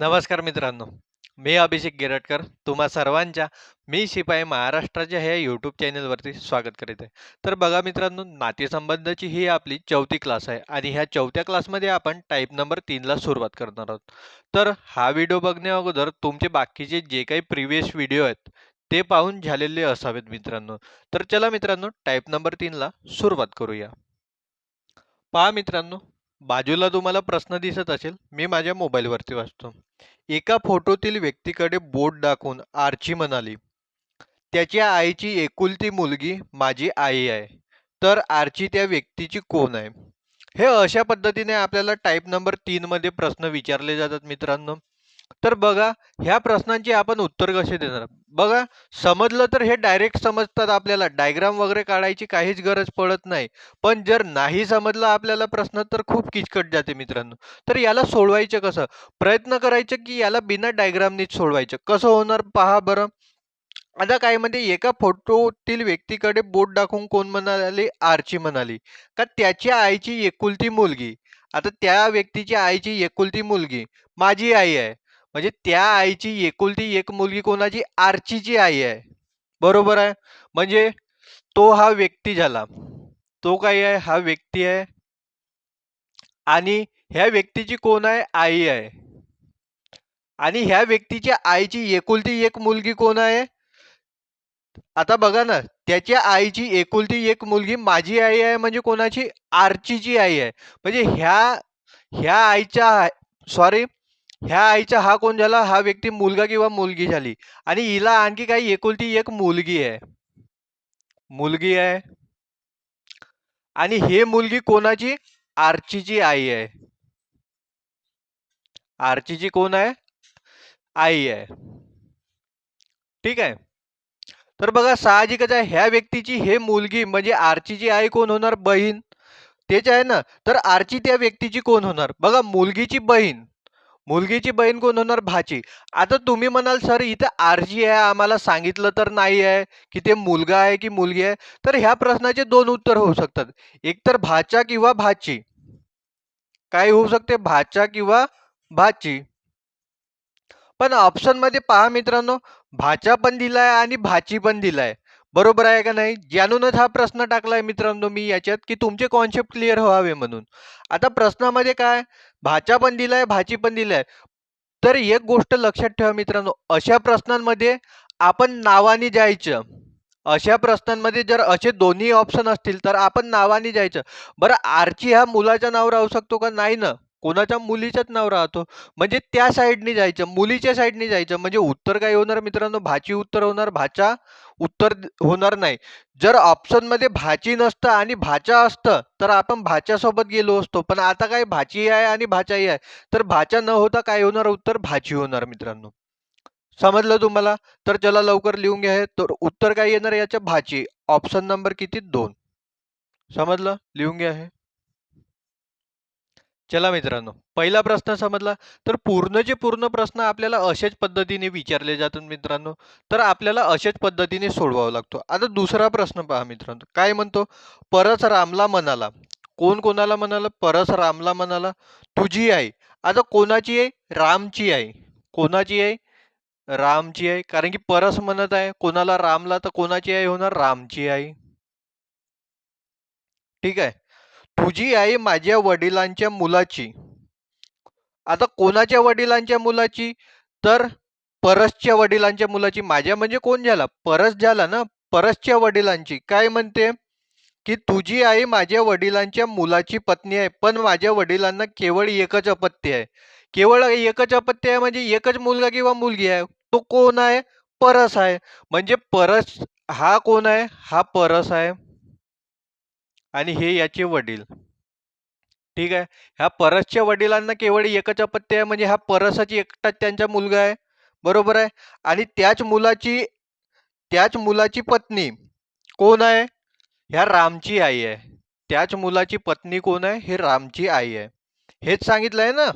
नमस्कार मित्रांनो मी अभिषेक गिरटकर तुम्हा सर्वांच्या मी शिपाई महाराष्ट्राच्या ह्या यूट्यूब चॅनलवरती स्वागत करीत आहे. तर बघा मित्रांनो नातेसंबंधाची ही आपली चौथी क्लास आहे आणि ह्या चौथ्या क्लासमध्ये आपण टाईप नंबर तीनला सुरुवात करणार आहोत. तर हा व्हिडिओ बघण्या अगोदर तुमचे बाकीचे जे काही प्रिव्हियस व्हिडिओ आहेत ते पाहून झालेले असावेत मित्रांनो. तर चला मित्रांनो टाईप नंबर तीनला सुरुवात करूया. पहा मित्रांनो बाजूला तुम्हाला प्रश्न दिसत असेल मी माझ्या मोबाईलवरती वाचतो. एका फोटोतील व्यक्तीकडे बोट दाखवून आर्ची म्हणाली त्याच्या आईची एकुलती मुलगी माझी आई आहे तर आर्ची त्या व्यक्तीची कोण आहे? हे अशा पद्धतीने आपल्याला टाईप नंबर तीनमध्ये प्रश्न विचारले जातात मित्रांनो. तर बघा ह्या प्रश्नांची आपण उत्तर कसे देणार? बघा समजलं तर हे डायरेक्ट समजतात आपल्याला. डायग्राम वगैरे काढायची काहीच गरज पडत नाही. पण जर नाही समजलं आपल्याला प्रश्न तर खूप किचकट जाते मित्रांनो. तर याला सोडवायचं कसं? प्रयत्न करायचं की याला बिना डायग्रामनीच सोडवायचं. कसं होणार पहा बरं. आता काय म्हणजे एका फोटोतील व्यक्तीकडे बोट दाखवून कोण म्हणाली? आरची म्हणाली. का त्याच्या आईची एकुलती मुलगी. आता त्या व्यक्तीच्या आईची एकुलती मुलगी. माझी आई आहे. म्हणजे त्या आईची एकुलती एक मुलगी कोणाची? आर्चीची आई आहे. बरोबर आहे? म्हणजे तो हा व्यक्ती झाला. तो काय आहे? हा व्यक्ती आहे. आणि ह्या व्यक्तीची कोण आहे? आई आहे. आणि ह्या व्यक्तीच्या आईची एकुलती एक मुलगी कोण आहे? आता बघा ना त्याच्या आईची एकुलती एक मुलगी माझी आई आहे म्हणजे कोणाची? आर्चीची आई आहे. म्हणजे ह्या ह्या आईच्या सॉरी ह्या आईचा हा कोण झाला? हा व्यक्ती मुलगा किंवा मुलगी झाली. आणि हिला आणखी काही एकुलती एक मुलगी आहे. मुलगी आहे. आणि हे मुलगी कोणाची? आर्चीची आई आहे. आर्चीची कोण आहे? आई आहे. ठीक आहे. तर बघा साहजिकच आहे. ह्या व्यक्तीची हे मुलगी म्हणजे आर्चीची आई कोण होणार? बहीण. तेच आहे ना. तर आर्ची त्या व्यक्तीची कोण होणार? बघा मुलगीची बहीण. मुलगीची बहीण कोण होणार? भाची. आता तुम्ही म्हणाल सर इथं आरजी आहे आम्हाला सांगितलं तर नाही आहे की ते मुलगा आहे की मुलगी आहे. तर ह्या प्रश्नाचे दोन उत्तर होऊ शकतात. एकतर भाच्या भाचा किंवा भाची. काय होऊ शकते भाचा किंवा भाची. पण ऑप्शनमध्ये पहा मित्रांनो भाचा पण दिलाय आणि भाची पण दिलाय. बरोबर आहे का नाही? जाणूनच हा प्रश्न टाकलाय मित्रांनो मी याच्यात की तुमचे कॉन्सेप्ट क्लिअर व्हावे म्हणून. आता प्रश्नामध्ये काय? भाचा पण दिलाय भाची पण दिलाय. तर एक गोष्ट लक्षात ठेवा मित्रांनो अशा प्रश्नांमध्ये आपण नावाने जायचं. अशा प्रश्नांमध्ये जर असे दोन्ही ऑप्शन असतील तर आपण नावाने जायचं. बरं आरची हा मुलाचं नाव राहू शकतो का? नाही ना. कोणाच्या? मुलीचंच नाव राहतो. म्हणजे त्या साईडनी जायचं मुलीच्या साईडने जायचं. म्हणजे उत्तर काय होणार मित्रांनो? भाची उत्तर होणार भाचा उत्तर होणार नाही. जर ऑप्शनमध्ये भाची नसतं आणि भाचा असतं तर आपण भाच्यासोबत गेलो असतो. पण आता काय भाची आहे आणि भाचाही आहे. तर भाचा न होता काय होणार? उत्तर भाची होणार मित्रांनो. समजलं तुम्हाला? तर चला लवकर लिहून घ्या तर उत्तर काय येणार याच्या? भाची ऑप्शन नंबर किती? दोन. समजलं? लिहून घ्या हे. चला मित्रांनो पहिला प्रश्न समजला. तर पूर्णचे पूर्ण प्रश्न आपल्याला अशाच पद्धतीने विचारले जातात मित्रांनो तर आपल्याला अशाच पद्धतीने सोडवावा लागतो. आता दुसरा प्रश्न पहा मित्रांनो काय म्हणतो? परस रामला म्हणाला कोण कोणाला म्हणाला परस रामला म्हणाला तुझी आई. आता कोणाची आहे रामची आई. कोणाची आहे रामची आई. कारण की परस म्हणत आहे कोणाला रामला तर कोणाची आई होणार? रामची आई. ठीक आहे? तुझी आई माझ्या वडिलांच्या मुलाची. आता कोणाच्या वडिलांच्या मुलाची? तर परसच्या वडिलांच्या मुलाची. माझ्या म्हणजे कोण झाला? परस झाला ना? परसच्या वडिलांची. काय म्हणते? की तुझी आई माझ्या वडिलांच्या मुलाची पत्नी आहे पण माझ्या वडिलांना केवळ एकच अपत्य आहे. केवळ एकच अपत्य आहे म्हणजे एकच मुलगा किंवा मुलगी आहे? तो कोण आहे? परस आहे. म्हणजे परस हा कोण आहे? हा परस आहे. आणि हे याचे वडील. ठीक आहे? ह्या परसच्या वडिलांना केवळ एकच अपत्य आहे? म्हणजे हा परसच एकटाच त्यांचा मुलगा आहे? बरोबर आहे? आणि त्याच मुलाची त्याच मुलाची पत्नी कोण आहे? ह्या रामची आई आहे. त्याच मुलाची पत्नी कोण आहे? हे रामची आई आहे. हेच सांगितलं आहे ना?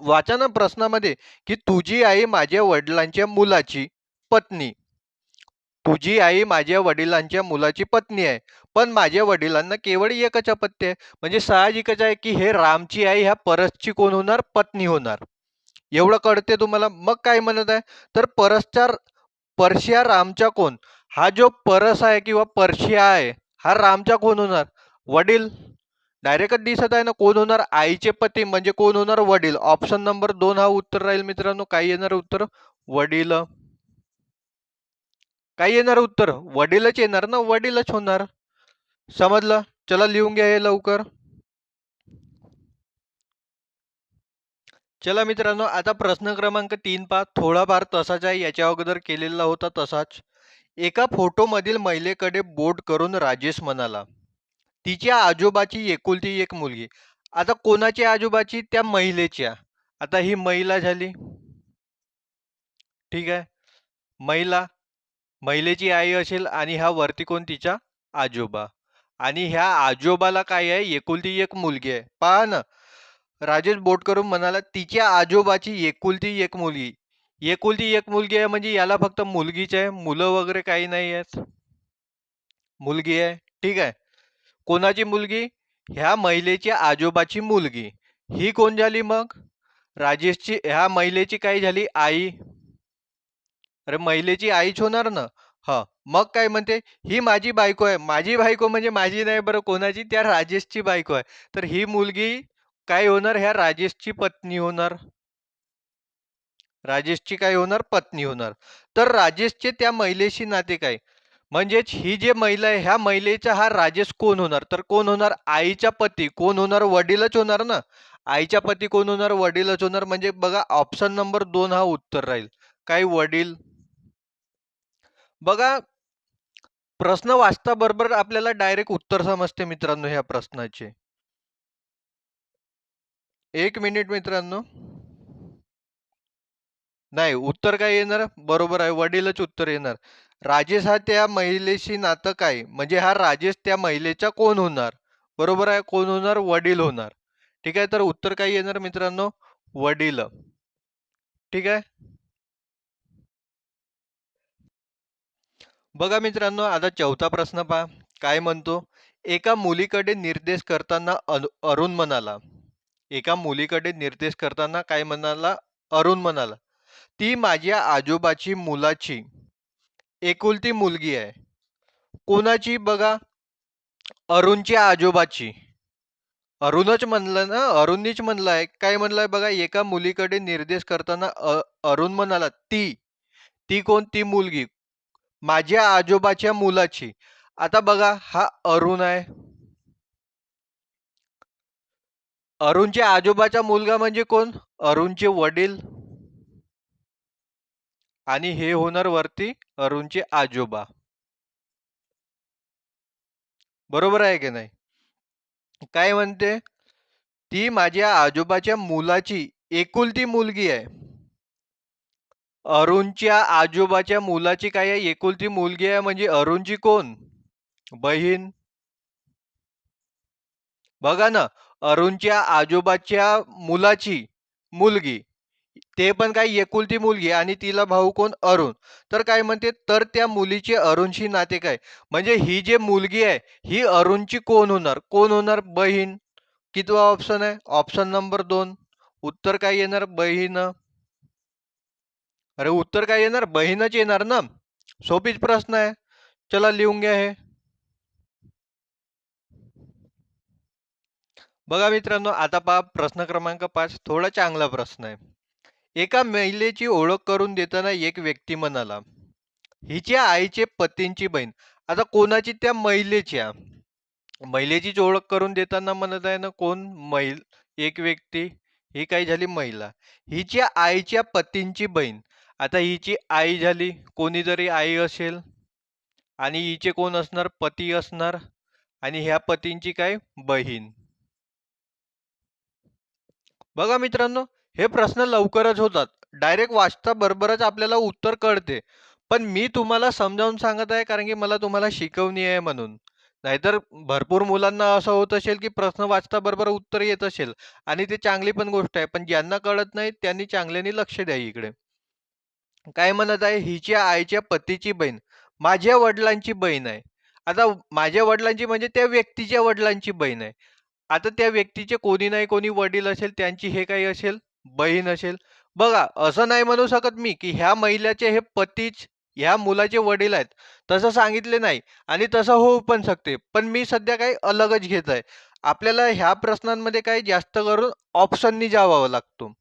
वाचा ना प्रश्नामध्ये की तुझी आई माझ्या वडिलांच्या मुलाची पत्नी. तुझी आई माझ्या वडिलांच्या मुलाची पत्नी आहे पण माझ्या वडिलांना केवळ एकच अपत्य आहे म्हणजे साहजिकच आहे की हे रामची आई ह्या परसची कोण होणार? पत्नी होणार. एवढं कळते तुम्हाला? मग काय म्हणत आहे? तर परसच्या परशिया रामचा कोण? हा जो परस आहे किंवा परशिया आहे हा रामचा कोण होणार? वडील. डायरेक्टच दिसत आहे ना कोण होणार? आईचे पती म्हणजे कोण होणार? वडील. ऑप्शन नंबर दोन हा उत्तर राहील मित्रांनो. काय येणार उत्तर? वडील. काय येणार उत्तर? वडीलच येणार ना? वडीलच होणार. समजलं? चला लिहून घ्या हे लवकर. चला मित्रांनो आता प्रश्न क्रमांक तीन पा थोडाफार तसाच आहे. याच्या अगोदर केलेला होता तसाच. एका फोटोमधील महिलेकडे बोट करून राजेश म्हणाला तिच्या आजोबाची एकुलती एक मुलगी. आता कोणाची आजोबाची? त्या महिलेच्या. आता ही महिला झाली. ठीक आहे? महिला महिलेची आई असेल आणि हा वरती कोण तिच्या? आजोबा. आणि ह्या आजोबाला काय आहे? एकुलती एक मुलगी आहे. पहा ना. राजेश बोट करून म्हणाला तिच्या आजोबाची एकुलती एक मुलगी. एकुलती एक मुलगी आहे म्हणजे याला फक्त मुलगीच आहे. मुलं वगैरे काही नाही आहेत. मुलगी आहे. ठीक आहे. कोणाची मुलगी? ह्या महिलेची आजोबाची मुलगी. ही कोण झाली मग? राजेशची ह्या महिलेची काय झाली? आई. अरे महिलेची आईच होणार ना? हा. मग काय म्हणते? ही माझी बायको आहे. माझी बायको म्हणजे माझी नाही बरं कोणाची त्या राजेशची बायको आहे. तर ही मुलगी काय होणार? ह्या राजेशची पत्नी होणार. राजेशची काय होणार? पत्नी होणार. तर राजेशचे त्या महिलेशी नाते काय? म्हणजेच ही जे महिला आहे ह्या महिलेचा हा राजेश कोण होणार? तर कोण होणार? आईचा पती. कोण होणार? वडीलच होणार ना? आईच्या पती कोण होणार? वडीलच होणार. म्हणजे बघा ऑप्शन नंबर दोन हा उत्तर राहील. काय? वडील. बघा प्रश्न वाचता बरोबर आपल्याला डायरेक्ट उत्तर समजते मित्रांनो ह्या प्रश्नाचे. एक मिनिट मित्रांनो. नाही उत्तर काय येणार? बरोबर आहे वडीलच उत्तर येणार. राजेश हा त्या महिलेशी नातं काय? म्हणजे हा राजेश त्या महिलेचा कोण होणार? बरोबर आहे कोण होणार? वडील होणार. ठीक आहे तर उत्तर काय येणार मित्रांनो? वडील. ठीक आहे? बघा मित्रांनो आता चौथा प्रश्न पहा. काय म्हणतो? एका मुलीकडे निर्देश करताना अरुण म्हणाला. एका मुलीकडे निर्देश करताना काय म्हणाला? अरुण म्हणाला. ती माझ्या आजोबाची मुलाची एकुलती मुलगी आहे. कोणाची बघा? अरुणच्या आजोबाची. अरुणच म्हणलं ना अरुणनीच म्हणलाय काय म्हणलाय बघा? एका मुलीकडे निर्देश करताना अरुण म्हणाला ती ती कोण? ती मुलगी. माझ्या आजोबाच्या मुलाची. आता बघा हा अरुण आहे. अरुणच्या आजोबाचा मुलगा म्हणजे कोण? अरुणचे वडील. आणि हे होणार वरती अरुणचे आजोबा. बरोबर आहे की नाही? काय म्हणते? ती माझ्या आजोबाच्या मुलाची एकुलती मुलगी आहे. अरुणच्या आजोबाच्या मुलाची काय आहे? एकुलती मुलगी आहे म्हणजे अरुणची कोण? बहीण. बघा ना अरुणच्या आजोबाच्या मुलाची मुलगी. ते पण काय एकुलती मुलगी आणि तिला भाऊ कोण? अरुण. तर काय म्हणते? तर त्या मुलीचे अरुणशी नाते काय म्हणजे ही जे मुलगी आहे ही अरुणची कोण होणार? कोण होणार? बहीण. कितवा ऑप्शन आहे? ऑप्शन नंबर दोन. उत्तर काय येणार? बहीण. अरे उत्तर काय येणार? बहीणच येणार ना? सोपीच प्रश्न आहे. चला लिहून घ्या हे. बघा मित्रांनो आता पहा प्रश्न क्रमांक पाच थोडा चांगला प्रश्न आहे. एका महिलेची ओळख करून देताना एक व्यक्ती म्हणाला हिच्या आईचे पतींची बहीण. आता कोणाची? त्या महिलेच्या. महिलेचीच ओळख करून देताना म्हणत आहे ना कोण? महिल एक व्यक्ती. ही काय झाली? महिला. हिच्या आईच्या पतींची बहीण. आता हिची आई झाली कोणी जरी आई असेल आणि हिचे कोण असणार? पती असणार आणि ह्या पतींची काय? बहीण. बघा मित्रांनो हे प्रश्न लवकरच होतात. डायरेक्ट वाचता बरोबरच आपल्याला उत्तर कळते. पण मी तुम्हाला समजावून सांगत आहे कारण की मला तुम्हाला शिकवणी आहे म्हणून. नाहीतर भरपूर मुलांना असं होत असेल की प्रश्न वाचता बरोबर उत्तर येत असेल आणि ते चांगली पण गोष्ट आहे. पण ज्यांना कळत नाही त्यांनी चांगल्याने लक्ष द्या इकडे. काय म्हणत आहे? हिच्या आईच्या पतीची बहीण. माझ्या वडिलांची बहीण आहे. आता माझ्या वडिलांची म्हणजे त्या व्यक्तीच्या वडिलांची बहीण आहे. आता त्या व्यक्तीचे कोणी नाही कोणी वडील असेल त्यांची हे काही असेल बहीण असेल. बघा असं नाही म्हणू शकत मी की ह्या महिलाचे हे पतीच ह्या मुलाचे वडील आहेत. तसं सांगितले नाही आणि तसं होऊ पण शकते. पण मी सध्या काही अलगच घेत आहे. आपल्याला ह्या प्रश्नांमध्ये काही जास्त करून ऑप्शननी जावावं लागतो.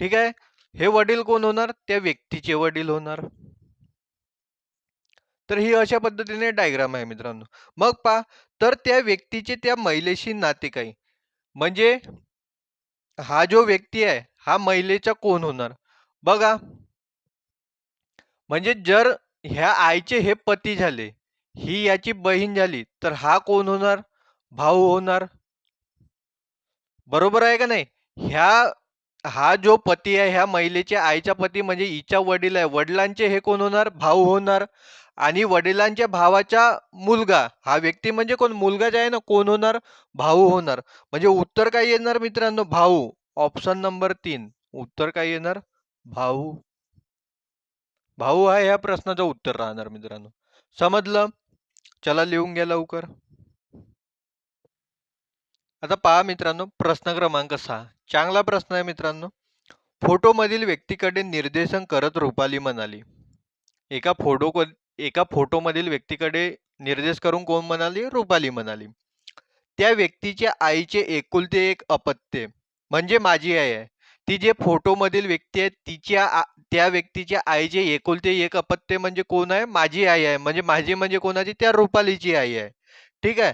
ठीक आहे? हे वडील कोण होणार? त्या व्यक्तीचे वडील होणार. तर ही अशा पद्धतीने डायग्राम आहे मित्रांनो. मग पा तर त्या व्यक्तीचे त्या महिलेशी नाते काही म्हणजे हा जो व्यक्ती आहे हा महिलेचा कोण होणार? बघा. म्हणजे जर ह्या आईचे हे पती झाले ही याची बहीण झाली तर हा कोण होणार? भाऊ होणार. बरोबर आहे का नाही? ह्या हा जो पती आहे ह्या महिलेच्या आईचा पती म्हणजे हिच्या वडील आहे. वडिलांचे हे कोण होणार? भाऊ होणार. आणि वडिलांच्या भावाचा मुलगा हा व्यक्ती म्हणजे कोण? मुलगाच आहे ना कोण होणार? भाऊ होणार. म्हणजे उत्तर काय येणार मित्रांनो? भाऊ. ऑप्शन नंबर तीन. उत्तर काय येणार? भाऊ. भाऊ हा ह्या प्रश्नाचं उत्तर राहणार मित्रांनो. समजलं? चला लिहून घ्या लवकर. आता पहा मित्रांनो प्रश्न क्रमांक सहा. चांगला प्रश्न आहे मित्रांनो. फोटोमधील व्यक्तीकडे निर्देशन करत रुपाली म्हणाली. एका फोटो एका फोटोमधील व्यक्तीकडे निर्देश करून कोण म्हणाली? रुपाली म्हणाली. त्या व्यक्तीच्या आईचे एकुलते एक अपत्य म्हणजे माझी आई आहे. ती जे फोटोमधील व्यक्ती आहे तिच्या त्या व्यक्तीच्या आईचे एकुलते एक अपत्य म्हणजे कोण आहे? माझी आई आहे. म्हणजे माझी म्हणजे कोणाची? त्या रुपालीची आई आहे. ठीक आहे?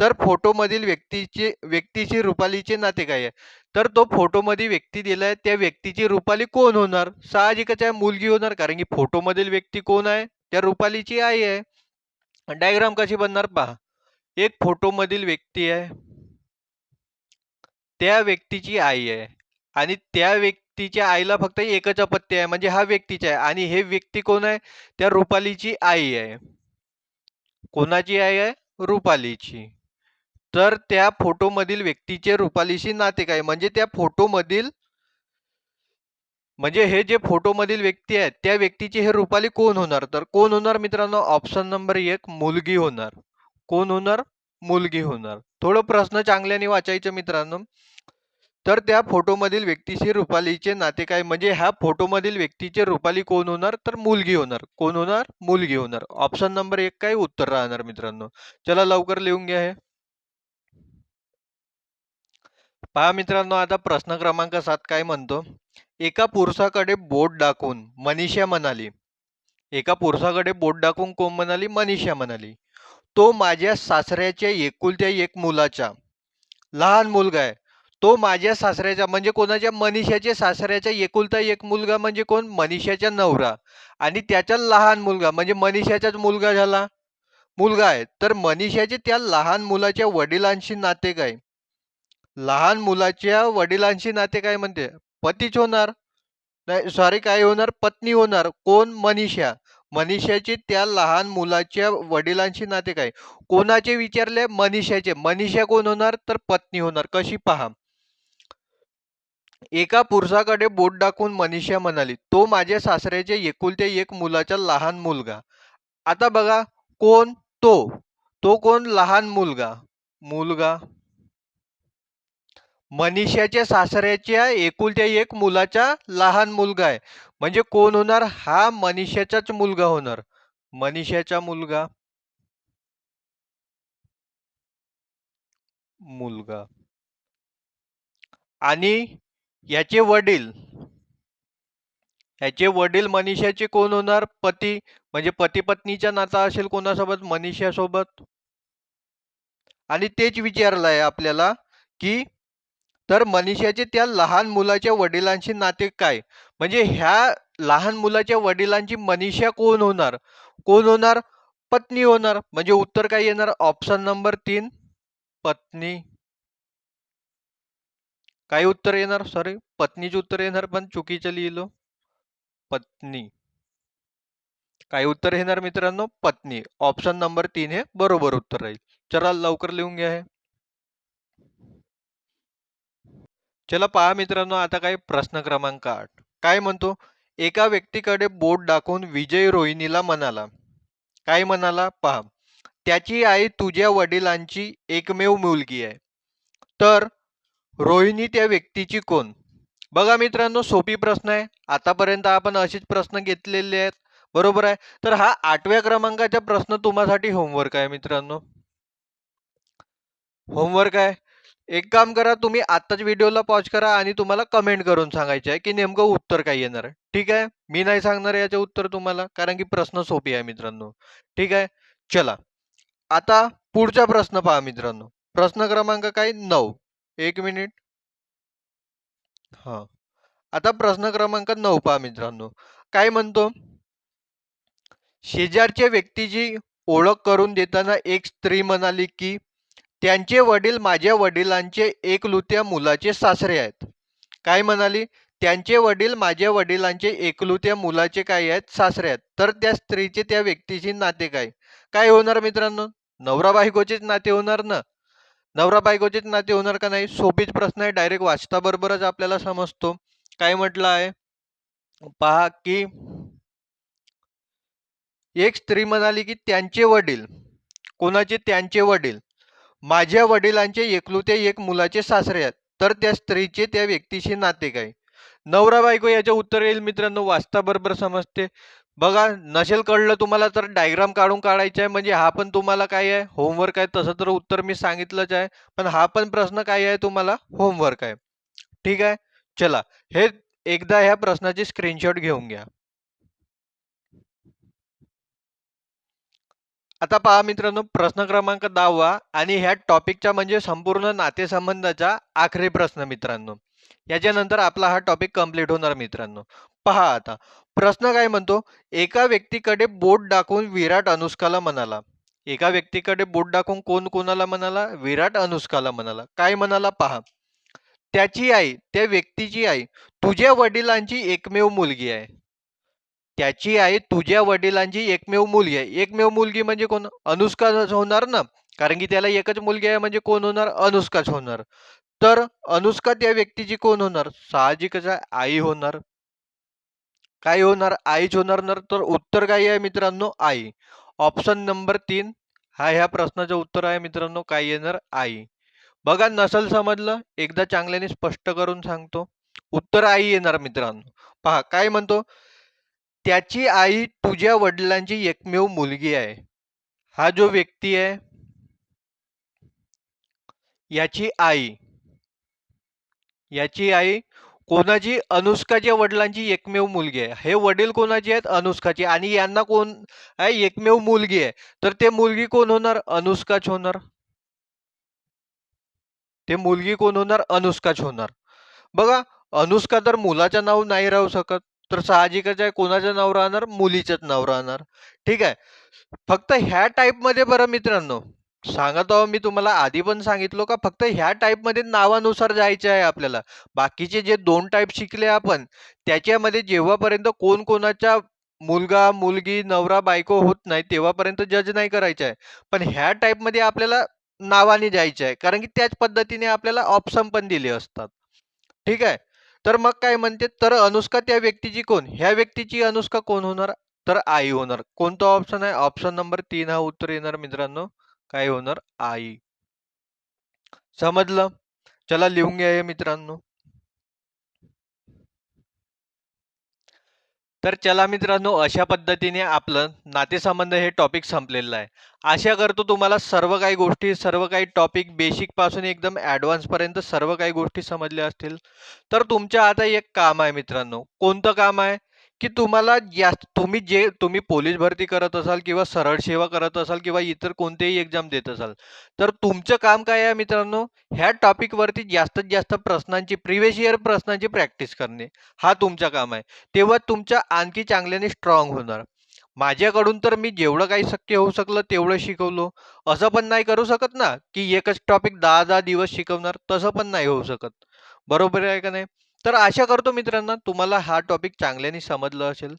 तर फोटोमधील व्यक्तीचे व्यक्तीची रुपालीचे नाते काय आहे? तर तो फोटोमध्ये व्यक्ती दिलाय त्या व्यक्तीची रुपाली कोण होणार? साहजिकच आहे मुलगी होणार कारण की फोटोमधील व्यक्ती कोण आहे? त्या रुपालीची आई आहे. डायग्राम कशी बनणार? पहा. एक फोटोमधील व्यक्ती आहे. त्या व्यक्तीची आई आहे. आणि त्या व्यक्तीच्या आईला फक्त एकच अपत्य आहे म्हणजे हा व्यक्तीचा आहे. आणि हे व्यक्ती कोण आहे? त्या रुपालीची आई आहे. कोणाची आई आहे? रुपालीची. तर त्या फोटोमधील व्यक्तीचे रुपालीशी नाते काय? म्हणजे त्या फोटोमधील म्हणजे हे जे फोटोमधील व्यक्ती आहेत त्या व्यक्तीची हे रुपाली कोण होणार? तर कोण होणार मित्रांनो? ऑप्शन नंबर एक मुलगी होणार. कोण होणार? मुलगी होणार. थोडं प्रश्न चांगल्याने वाचायचं मित्रांनो. तर त्या फोटोमधील व्यक्तीशी रुपालीचे नाते काय? म्हणजे ह्या फोटोमधील व्यक्तीचे रुपाली कोण होणार? तर मुलगी होणार. कोण होणार? मुलगी होणार. ऑप्शन नंबर एक काय? उत्तर राहणार मित्रांनो. चला लवकर लिहून घ्या हे. पहा मित्रांनो आता प्रश्न क्रमांक सात काय म्हणतो? एका पुरुषाकडे बोट दाखवून मनीषा म्हणाली. एका पुरुषाकडे बोट दाखवून कोण म्हणाली? मनीषा म्हणाली. तो माझ्या सासऱ्याच्या एकुलत्या एक मुलाचा. लहान मुलगा आहे. तो माझ्या सासऱ्याचा म्हणजे कोणाच्या? मनीषाच्या सासऱ्याचा एकुलता एक मुलगा म्हणजे कोण? मनीषाचा नवरा. आणि त्याचा लहान मुलगा म्हणजे मनीषाचाच मुलगा झाला. मुलगा आहे. तर मनीषाचे त्या लहान मुलाच्या वडिलांशी नाते काय लहान मुलाच्या वडिलांशी नाते काय म्हणते? पतीच होणार. नाही सॉरी काय होणार? पत्नी होणार. कोण? मनीषा. मनीषाचे त्या लहान मुलाच्या वडिलांशी नाते काय? कोणाचे विचारले? मनीषाचे. मनीषा कोण होणार? तर पत्नी होणार. कशी? पहा. एका पुरुषाकडे बोट दाखवून मनीषा म्हणाली तो माझ्या सासऱ्याच्या एकुलत्या एक मुलाचा लहान मुलगा. आता बघा कोण? तो. तो कोण? लहान मुलगा. मुलगा. मनीषाच्या सासऱ्याच्या एकुलत्या एक मुलाचा लहान मुलगा आहे. म्हणजे कोण होणार? हा मनीषाचाच मुलगा होणार. मनीषाचा मुलगा. मुलगा. आणि याचे वडील. याचे वडील मनीषाचे कोण होणार? पती. म्हणजे पती पत्नीचा नाता असेल कोणासोबत? मनीषासोबत. आणि तेच विचारलंय आपल्याला की तर मनीषाचे त्या लहान मुलाच्या वडिलांशी नाते काय? म्हणजे ह्या लहान मुलाच्या वडिलांची मनीषा कोण होणार? कोण होणार? पत्नी होणार. म्हणजे उत्तर काय येणार? ऑप्शन नंबर तीन पत्नी. काय उत्तर येणार? सॉरी पत्नीचे उत्तर येणार पण चुकीचं लिहिलो. पत्नी. काय उत्तर येणार मित्रांनो? पत्नी. ऑप्शन नंबर तीन हे बरोबर उत्तर राहील. चला लवकर लिहून घ्या हे. चला पहा मित्रांनो आता काय प्रश्न क्रमांक आठ. काय म्हणतो? एका व्यक्तीकडे बोट दाखवून विजय रोहिणीला म्हणाला. काय म्हणाला? पहा. त्याची आई तुझ्या वडिलांची एकमेव मुलगी आहे. तर रोहिणी त्या व्यक्तीची कोण? बघा मित्रांनो सोपी प्रश्न आहे. आतापर्यंत आपण असेच प्रश्न घेतलेले आहेत. बरोबर आहे? तर हा आठव्या क्रमांकाचा प्रश्न तुम्हासाठी होमवर्क आहे मित्रांनो. होमवर्क आहे? एक काम करा तुम्ही आत्ताच व्हिडिओला पॉज करा आणि तुम्हाला कमेंट करून सांगायचे आहे की नेमकं उत्तर काय येणार आहे. ठीक आहे? मी नाही सांगणार याचे उत्तर तुम्हाला कारण की प्रश्न सोपी आहे मित्रांनो. ठीक आहे? चला. आता पुढचा प्रश्न पहा मित्रांनो. प्रश्न क्रमांक काय? नऊ. एक मिनिट हा. आता प्रश्न क्रमांक नऊ पहा मित्रांनो. काय म्हणतो? शेजारच्या व्यक्तीची ओळख करून देताना एक स्त्री म्हणाली की त्यांचे वडील माझ्या वडिलांचे एकलुत्या मुलाचे सासरे आहेत. काय म्हणाली? त्यांचे वडील माझ्या वडिलांचे एकलुत्या मुलाचे काय आहेत सासरे आहेत. तर त्या स्त्रीचे त्या व्यक्तीशी नाते काय? काय होणार मित्रांनो? नवरा बायकोचेच नाते होणार ना? नवरा बायकोचेच नाते होणार का नाही? सोपीच प्रश्न आहे. डायरेक्ट वाचता बरोबरच आपल्याला समजतो. काय म्हटलं आहे? पहा की एक स्त्री म्हणाली की त्यांचे वडील कोणाचे त्यांचे वडील? माझ्या वडिलांचे एकलुते एक मुलाचे सासरे आहेत. तर त्या स्त्रीचे त्या व्यक्तीशी नाते काय नवरा बायको याच्या उत्तर येईल मित्रांनो वाचता बरोबर समजते. बघा नसेल कळलं तुम्हाला तर डायग्राम काढून काढायचा आहे. म्हणजे हा पण तुम्हाला काय आहे? होमवर्क आहे. तसं तर उत्तर मी सांगितलंच आहे. पण हा पण प्रश्न काय आहे तुम्हाला? होमवर्क आहे. ठीक आहे? चला हे एकदा ह्या प्रश्नाची स्क्रीनशॉट घेऊन घ्या. आता पहा मित्रांनो प्रश्न क्रमांक दहावा आणि ह्या टॉपिकचा म्हणजे संपूर्ण नातेसंबंधाचा आखरी प्रश्न मित्रांनो. याच्यानंतर आपला हा टॉपिक कंप्लीट होणार मित्रांनो. पहा आता प्रश्न काय म्हणतो? एका व्यक्तीकडे बोट दाखवून विराट अनुष्काला म्हणाला. एका व्यक्तीकडे बोट दाखवून कोण कोणाला म्हणाला? विराट अनुष्काला म्हणाला. काय म्हणाला पहा? त्याची आई त्या व्यक्तीची आई तुझ्या वडिलांची एकमेव मुलगी आहे. त्याची आई तुझ्या वडिलांची एकमेव मुलगी आहे. एकमेव मुलगी म्हणजे कोण? अनुष्काच होणार ना? कारण की त्याला एकच मुलगी आहे म्हणजे कोण होणार? अनुष्काच होणार. तर अनुष्का त्या व्यक्तीची कोण होणार? साहजिकच आई होणार. काय होणार? आईच होणार ना? तर उत्तर काय आहे मित्रांनो? आई. ऑप्शन नंबर तीन. हा ह्या प्रश्नाचं उत्तर आहे मित्रांनो. काय येणार? आई. बघा नसल समजलं? एकदा चांगल्याने स्पष्ट करून सांगतो. उत्तर आई येणार मित्रांनो. पहा काय म्हणतो? त्याची आई तुझ्या वडिलांची एकमेव मुलगी आहे. हा जो व्यक्ती आहे याची आई याची आई कोणाची? अनुष्काच्या वडिलांची एकमेव मुलगी आहे. हे वडील कोणाची आहेत? अनुष्काची. आणि यांना कोण? आहे एकमेव मुलगी आहे. तर ते मुलगी कोण होणार? अनुष्काच होणार. ते मुलगी कोण होणार? अनुष्काच होणार. बघा अनुष्का तर मुलाचं नाव नाही राहू शकत. तर साहजिकच आहे कोणाचं नाव राहणार? मुलीचंच नाव राहणार. ठीक आहे. फक्त ह्या टाईपमध्ये बरं मित्रांनो सांगत आहो मी तुम्हाला आधी पण सांगितलो का फक्त ह्या टाईपमध्ये नावानुसार जायचे आहे आपल्याला. बाकीचे जे दोन टाईप शिकले आपण त्याच्यामध्ये जेव्हापर्यंत कोण कोणाच्या मुलगा मुलगी नवरा बायको होत नाही तेव्हापर्यंत जज नाही करायचं आहे. पण ह्या टाईपमध्ये आपल्याला नावाने जायचं आहे कारण की त्याच पद्धतीने आपल्याला ऑप्शन पण दिले असतात. ठीक आहे. तर मग काय म्हणते तर अनुष्का त्या व्यक्तीची कोण? ह्या व्यक्तीची अनुष्का कोण होणार? तर आई होणार. कोणता ऑप्शन आहे? ऑप्शन नंबर तीन हा उत्तर येणार मित्रांनो. काय होणार? आई. समजलं? चला लिहून घ्या मित्रांनो. तर चला मित्रांनो अशा पद्धतीने आपलं नातेसंबंध हे टॉपिक संपलेलं आहे. आशा करतो तुम्हाला सर्व काही गोष्टी सर्व काही टॉपिक बेसिकपासून एकदम ॲडव्हान्सपर्यंत सर्व काही गोष्टी समजल्या असतील. तर तुमच्या आता एक काम आहे मित्रांनो. कोणतं काम आहे? की तुम्हाला जास्त तुम्ही जे तुम्ही पोलीस भरती करत असाल किंवा सरळ सेवा करत असाल किंवा इतर कोणतेही एक्झाम देत असाल तर तुमचं काम काय आहे मित्रांनो? ह्या टॉपिकवरती जास्तीत जास्त प्रश्नांची प्रिव्हियस इयर प्रश्नांची प्रॅक्टिस करणे. हा तुमचं काम आहे. तेव्हा तुमच्या आणखी चांगल्याने स्ट्रॉंग होणार. माझ्याकडून तर मी जेवढं काही शक्य होऊ शकलं तेवढं शिकवलो. असं पण नाही करू शकत ना की एकच टॉपिक दहा दहा दिवस शिकवणार तसं पण नाही होऊ शकत. बरोबर आहे का नाही? तर आशा करतो मित्रांनो तुम्हाला हा टॉपिक चांगल्याने समजलं असेल.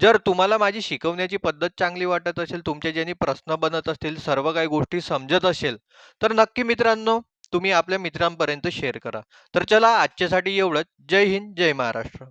जर तुम्हाला माझी शिकवण्याची पद्धत चांगली वाटत असेल तुमच्या ज्यांनी प्रश्न बनत असतील सर्व काही गोष्टी समजत असेल तर नक्की मित्रांनो तुम्ही आपल्या मित्रांपर्यंत शेअर करा. तर चला आजच्यासाठी एवढंच. जय हिंद जय महाराष्ट्र.